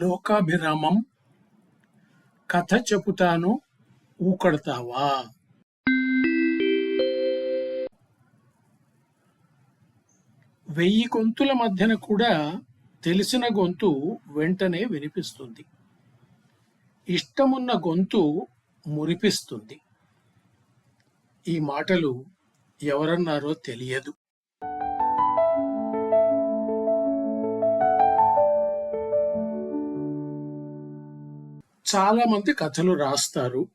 లోకాభిరామం కథ చెబుతాను ఊకడతావా? వెయ్యి గొంతుల మధ్యన కూడా తెలిసిన గొంతు వెంటనే వినిపిస్తుంది. ఇష్టమున్న గొంతు మురిపిస్తుంది. ఈ మాటలు ఎవరన్నారో తెలియదు. చాలా మంది కథలు రాస్తారు.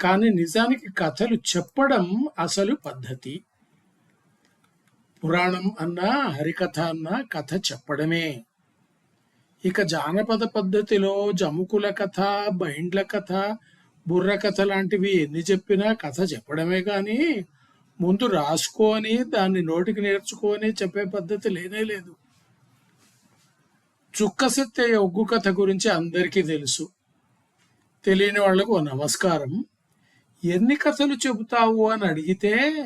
కానీ నిజానికి కథలు చెప్పడం అసలు పద్ధతి. పురాణం అన్నా హరికథ అన్నా కథ చెప్పడమే. ఇక జానపద పద్ధతిలో జముకుల కథ బైండ్ల కథ బుర్ర కథ లాంటివి ఎన్ని చెప్పినా కథ చెప్పడమే కానీ ముందు రాసుకొని దాన్ని నోటికి నేర్చుకొని చెప్పే పద్ధతి లేనే లేదు. చుక్కసెత్తే ఒగ్గు కథ గురించి అందరికీ తెలుసు. తెలియని వాళ్ళకు నమస్కారం. ఎన్ని కథలు చెబుతావు అని అడిగితే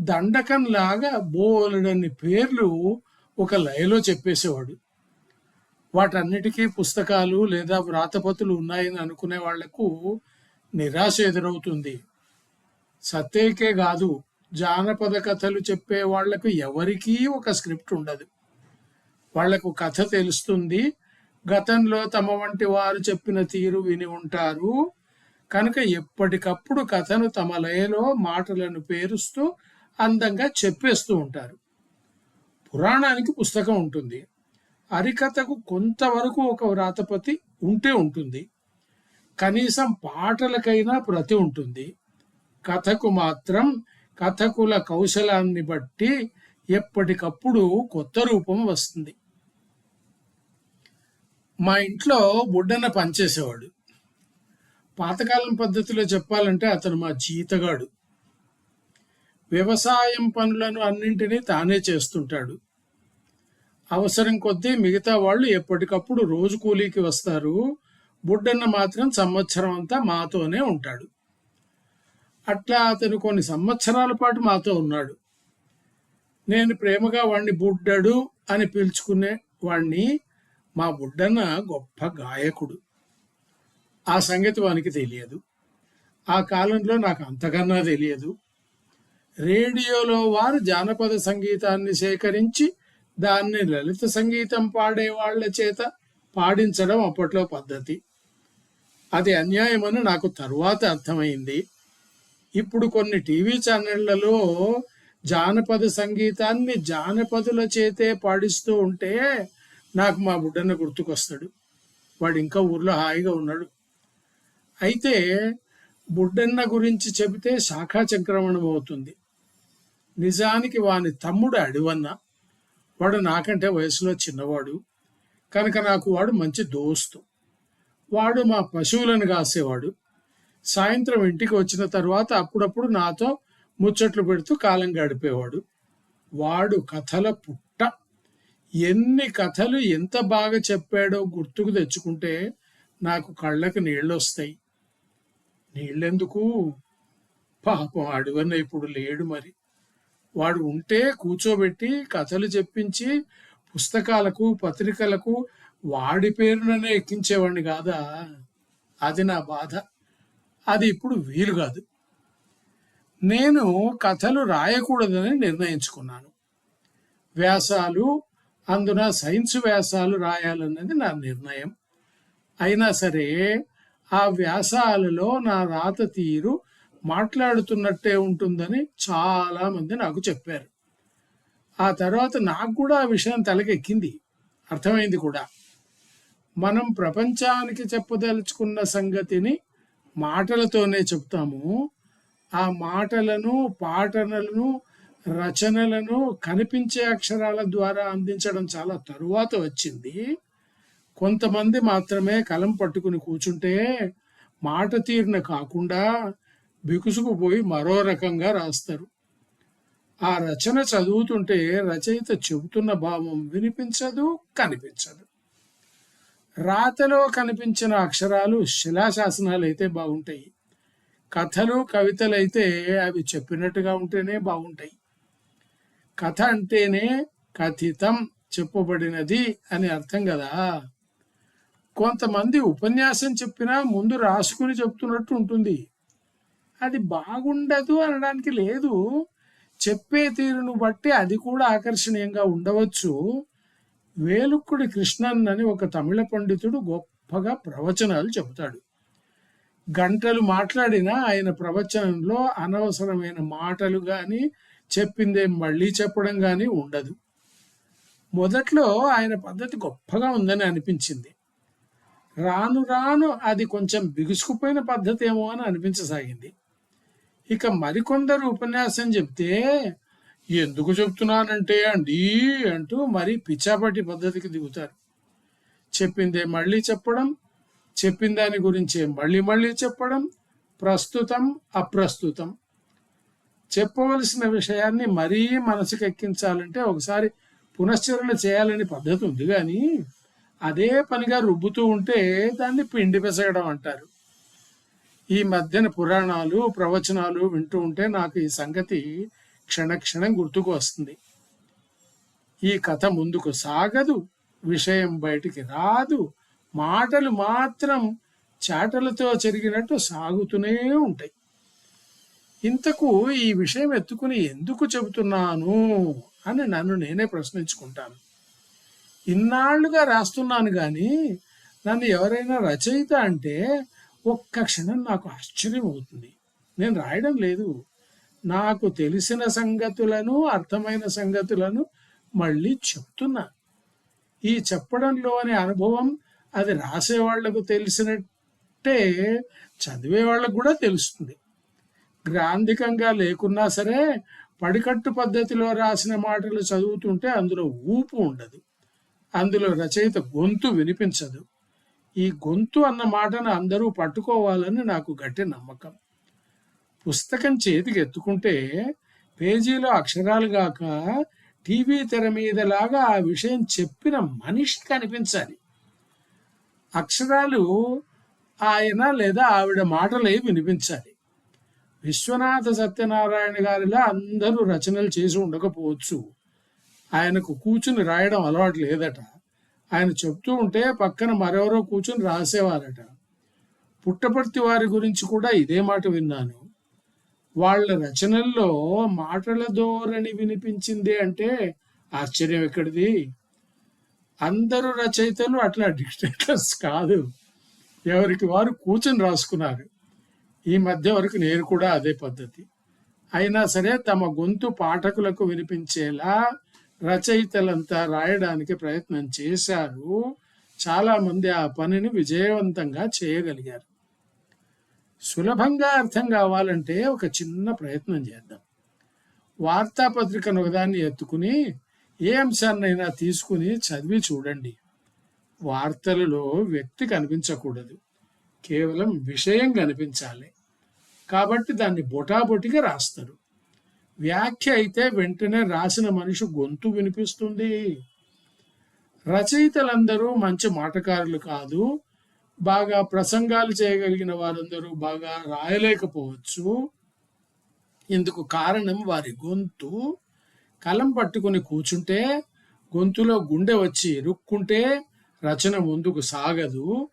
దండకం లాగా బోలెడన్ని పేర్లు ఒక లయలో చెప్పేసేవాడు. వాటన్నిటికీ పుస్తకాలు లేదా వ్రాతపతులు ఉన్నాయని అనుకునే వాళ్ళకు నిరాశ ఎదురవుతుంది. సత్తేకే కాదు జానపద కథలు చెప్పే వాళ్ళకు ఎవరికీ ఒక స్క్రిప్ట్ ఉండదు. వాళ్ళకు కథ తెలుస్తుంది. గతంలో తమ వంటి వారు చెప్పిన తీరు విని ఉంటారు. కనుక ఎప్పటికప్పుడు కథను తమ లయలో మాటలను పేరుస్తూ అందంగా చెప్పేస్తూ ఉంటారు. పురాణానికి పుస్తకం ఉంటుంది. హరికథకు కొంతవరకు ఒక వ్రాతపతి ఉంటే ఉంటుంది. కనీసం పాటలకైనా ప్రతి ఉంటుంది. కథకు మాత్రం కథకుల కౌశలాన్ని బట్టి ఎప్పటికప్పుడు కొత్త రూపం వస్తుంది. మా ఇంట్లో బుడ్డన్న పనిచేసేవాడు. పాతకాలం పద్ధతిలో చెప్పాలంటే అతను మా జీతగాడు. వ్యవసాయం పనులను అన్నింటినీ తానే చేస్తుంటాడు. అవసరం కొద్దీ మిగతా వాళ్ళు ఎప్పటికప్పుడు రోజు కూలీకి వస్తారు. బుడ్డన్న మాత్రం సంవత్సరం అంతా మాతోనే ఉంటాడు. అట్లా అతను కొన్ని సంవత్సరాల పాటు మాతో ఉన్నాడు. నేను ప్రేమగా వాణ్ణి బుడ్డడు అని పిలుచుకునే వాణ్ణి మా బుడ్డన్న గొప్ప గాయకుడు. ఆ సంగతి వానికి తెలియదు. ఆ కాలంలో నాకు అంతకన్నా తెలియదు. రేడియోలో వారు జానపద సంగీతాన్ని సేకరించి దాన్ని లలిత సంగీతం పాడే వాళ్ళ చేత పాడించడం అప్పట్లో పద్ధతి. అది అన్యాయమని నాకు తరువాత అర్థమైంది. ఇప్పుడు కొన్ని టీవీ ఛానళ్ళలో జానపద సంగీతాన్ని జానపదుల చేతే పాడిస్తూ ఉంటే నాకు మా బుడ్డన్న గుర్తుకొస్తాడు. వాడు ఇంకా ఊర్లో హాయిగా ఉన్నాడు. అయితే బుడ్డన్న గురించి చెబితే శాఖా చక్రమణం అవుతుంది. నిజానికి వాని తమ్ముడు అడివన్న. వాడు నాకంటే వయసులో చిన్నవాడు. కనుక నాకు వాడు మంచి దోస్తు. వాడు మా పశువులను కాసేవాడు. సాయంత్రం ఇంటికి వచ్చిన తర్వాత అప్పుడప్పుడు నాతో ముచ్చట్లు పెడుతూ కాలం గడిపేవాడు. వాడు కథల పుట్టు ఎన్ని కథలు ఎంత బాగా చెప్పాడో గుర్తుకు తెచ్చుకుంటే నాకు కళ్ళకి నీళ్ళు వస్తాయి నీళ్ళెందుకు? పాపం అడువన్న ఇప్పుడు లేడు మరి. వాడు ఉంటే కూర్చోబెట్టి కథలు చెప్పించి పుస్తకాలకు పత్రికలకు వాడి పేరుననే ఎక్కించేవాడిని కాదా? అది నా బాధ. అది ఇప్పుడు వీలు కాదు. నేను కథలు రాయకూడదని నిర్ణయించుకున్నాను. వ్యాసాలు అందున సైన్స్ వ్యాసాలు రాయాలన్నది నా నిర్ణయం. అయినా సరే ఆ వ్యాసాలలో నా రాత తీరు మాట్లాడుతున్నట్టే ఉంటుందని చాలామంది నాకు చెప్పారు. ఆ తర్వాత నాకు కూడా ఆ విషయం తలకెక్కింది. అర్థమైంది కూడా. మనం ప్రపంచానికి చెప్పదలుచుకున్న సంగతిని మాటలతోనే చెప్తాము. ఆ మాటలను పాటనలను రచనలను కనిపించే అక్షరాల ద్వారా అందించడం చాలా తరువాత వచ్చింది. కొంతమంది మాత్రమే కలం పట్టుకుని కూర్చుంటే మాట తీరిన కాకుండా బిగుసుకుపోయి మరో రకంగా రాస్తారు. ఆ రచన చదువుతుంటే రచయిత చెబుతున్న భావం వినిపించదు కనిపించదు. రాతలో కనిపించిన అక్షరాలు శిలాశాసనాలు అయితే బాగుంటాయి. కథలు కవితలు అయితే అవి చెప్పినట్టుగా ఉంటేనే బాగుంటాయి. కథ అంటేనే కథితం చెప్పబడినది అని అర్థం కదా. కొంతమంది ఉపన్యాసం చెప్పినా ముందు రాసుకుని చెప్తున్నట్టు ఉంటుంది. అది బాగుండదు అనడానికి లేదు. చెప్పే తీరును బట్టి అది కూడా ఆకర్షణీయంగా ఉండవచ్చు. వేలుక్కుడి కృష్ణన్ అని ఒక తమిళ పండితుడు గొప్పగా ప్రవచనాలు చెబుతాడు. గంటలు మాట్లాడినా ఆయన ప్రవచనంలో అనవసరమైన మాటలు కానీ చెప్పిందే మళ్ళీ చెప్పడం కానీ ఉండదు. మొదట్లో ఆయన పద్ధతి గొప్పగా ఉందని అనిపించింది. రాను రాను అది కొంచెం బిగుసుకుపోయిన పద్ధతి ఏమో అని అనిపించసాగింది. ఇక మరికొందరు ఉపన్యాసం చెప్తే ఎందుకు చెప్తున్నానంటే అండి అంటూ మరీ పిచ్చాపట్టి పద్ధతికి దిగుతారు. చెప్పిందే మళ్ళీ చెప్పడం చెప్పిన దాని గురించే మళ్ళీ మళ్ళీ చెప్పడం ప్రస్తుతం అప్రస్తుతం. చెప్పవలసిన విషయాన్ని మరీ మనసుకు ఎక్కించాలంటే ఒకసారి పునశ్చరణ చేయాలని పద్ధతి ఉంది. కానీ అదే పనిగా రుబ్బుతూ ఉంటే దాన్ని పిండి పెసగడం అంటారు. ఈ మధ్యన పురాణాలు ప్రవచనాలు వింటూ ఉంటే నాకు ఈ సంగతి క్షణక్షణం గుర్తుకు వస్తుంది. ఈ కథ ముందుకు సాగదు విషయం బయటికి రాదు మాటలు మాత్రం చాటలతో చెరిగినట్టు సాగుతూనే ఉంటాయి. ఇంతకు ఈ విషయం ఎత్తుకుని ఎందుకు చెబుతున్నాను అని నన్ను నేనే ప్రశ్నించుకుంటాను. ఇన్నాళ్ళుగా రాస్తున్నాను కానీ నన్ను ఎవరైనా రచయిత అంటే ఒక్క క్షణం నాకు ఆశ్చర్యం అవుతుంది. నేను రాయడం లేదు. నాకు తెలిసిన సంగతులను అర్థమైన సంగతులను మళ్ళీ చెప్తున్నా. ఈ చెప్పడంలో అనే అనుభవం అది రాసేవాళ్ళకు తెలిసినట్టే చదివే వాళ్ళకు కూడా తెలుస్తుంది. గ్రాంధికంగా లేకున్నా సరే పడికట్టు పద్ధతిలో రాసిన మాటలు చదువుతుంటే అందులో ఊపు ఉండదు. అందులో రచయిత గొంతు వినిపించదు. ఈ గొంతు అన్న మాటను అందరూ పట్టుకోవాలని నాకు గట్టి నమ్మకం. పుస్తకం చేతికి ఎత్తుకుంటే పేజీలో అక్షరాలు గాక టీవీ తెర మీదలాగా ఆ విషయం చెప్పిన మనిషి కనిపించాలి. అక్షరాలు ఆయన లేదా ఆవిడ మాటలే వినిపించాలి. విశ్వనాథ సత్యనారాయణ గారిలా అందరూ రచనలు చేసి ఉండకపోవచ్చు. ఆయనకు కూర్చుని రాయడం అలవాటు లేదట. ఆయన చెప్తూ ఉంటే పక్కన మరెవరో కూర్చుని రాసేవారట. పుట్టపర్తి వారి గురించి కూడా ఇదే మాట విన్నాను. వాళ్ళ రచనల్లో మాటల ధోరణి వినిపించింది అంటే ఆశ్చర్యం ఎక్కడిది? అందరూ రచయితలు అట్లా డిక్టేటర్స్ కాదు. ఎవరికి వారు కూర్చొని రాసుకున్నారు. ఈ మధ్య వరకు నేను కూడా అదే పద్ధతి. అయినా సరే తమ గొంతు పాఠకులకు వినిపించేలా రచయితలంతా రాయడానికి ప్రయత్నం చేశారు. చాలా మంది ఆ పనిని విజయవంతంగా చేయగలిగారు. సులభంగా అర్థం కావాలంటే ఒక చిన్న ప్రయత్నం చేద్దాం. వార్తాపత్రికను ఒకదాన్ని ఎత్తుకుని ఏ అంశాన్నైనా తీసుకుని చదివి చూడండి. వార్తలలో వ్యక్తి కనిపించకూడదు. కేవలం విషయం కనిపించాలి కాబట్టి దాన్ని బొటాబొటిగా రాస్తారు. వ్యాఖ్య అయితే వెంటనే రాసిన మనిషి గొంతు వినిపిస్తుంది. రచయితలందరూ మంచి మాటకారులు కాదు. బాగా ప్రసంగాలు చేయగలిగిన వారందరూ బాగా రాయలేకపోవచ్చు. ఇందుకు కారణం వారి గొంతు. కలం పట్టుకుని కూర్చుంటే గొంతులో గుండె వచ్చి ఇరుక్కుంటే రచన ముందుకు సాగదు.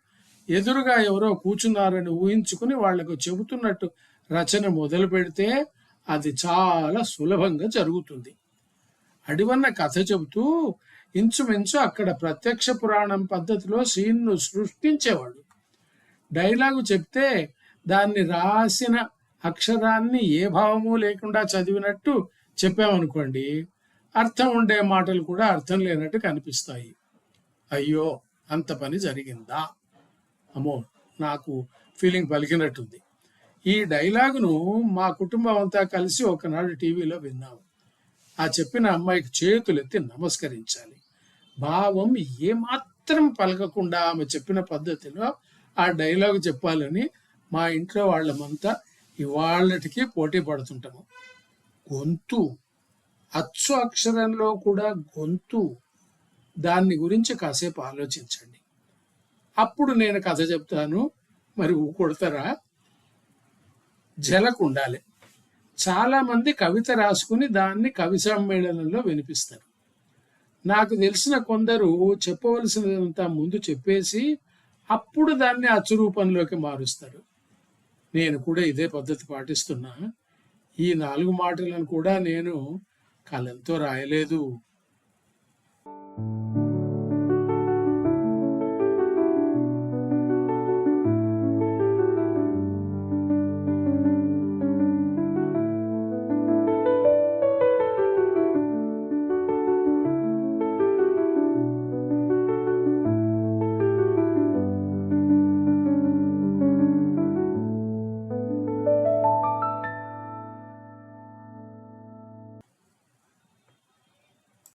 ఎదురుగా ఎవరో కూర్చున్నారని ఊహించుకుని వాళ్ళకు చెబుతున్నట్టు రచన మొదలు పెడితే అది చాలా సులభంగా జరుగుతుంది. అడివన్న కథ చెబుతూ ఇంచుమించు అక్కడ ప్రత్యక్ష పురాణం పద్ధతిలో సీన్ను సృష్టించేవాడు. డైలాగు చెప్తే దాన్ని రాసిన అక్షరాన్ని ఏ భావము లేకుండా చదివినట్టు చెప్పామనుకోండి అర్థం ఉండే మాటలు కూడా అర్థం లేనట్టు కనిపిస్తాయి. అయ్యో అంత పని జరిగిందా? అమ్మో నాకు ఫీలింగ్ పలికినట్టుంది. ఈ డైలాగును మా కుటుంబం అంతా కలిసి ఒకనాడు టీవీలో విన్నాము ఆ చెప్పిన అమ్మాయికి చేతులెత్తి నమస్కరించాలి. భావం ఏమాత్రం పలకకుండా ఆమె చెప్పిన పద్ధతిలో ఆ డైలాగ్ చెప్పాలని మా ఇంట్లో వాళ్ళమంతా ఇవాళ్ళటికి పోటీ పడుతుంటాము గొంతు అచ్చు అక్షరంలో కూడా గొంతు. దాన్ని గురించి కాసేపు ఆలోచించండి. అప్పుడు నేను కథ చెప్తాను. మరి కొడతారా? జలకు ఉండాలి చాలామంది కవిత రాసుకుని దాన్ని కవి సమ్మేళనంలో వినిపిస్తారు. నాకు తెలిసిన కొందరు చెప్పవలసినంత ముందు చెప్పేసి అప్పుడు దాన్ని అచ్చు రూపంలోకి మారుస్తారు. నేను కూడా ఇదే పద్ధతి పాటిస్తున్నా. ఈ నాలుగు మాటలను కూడా నేను కలంతో రాయలేదు.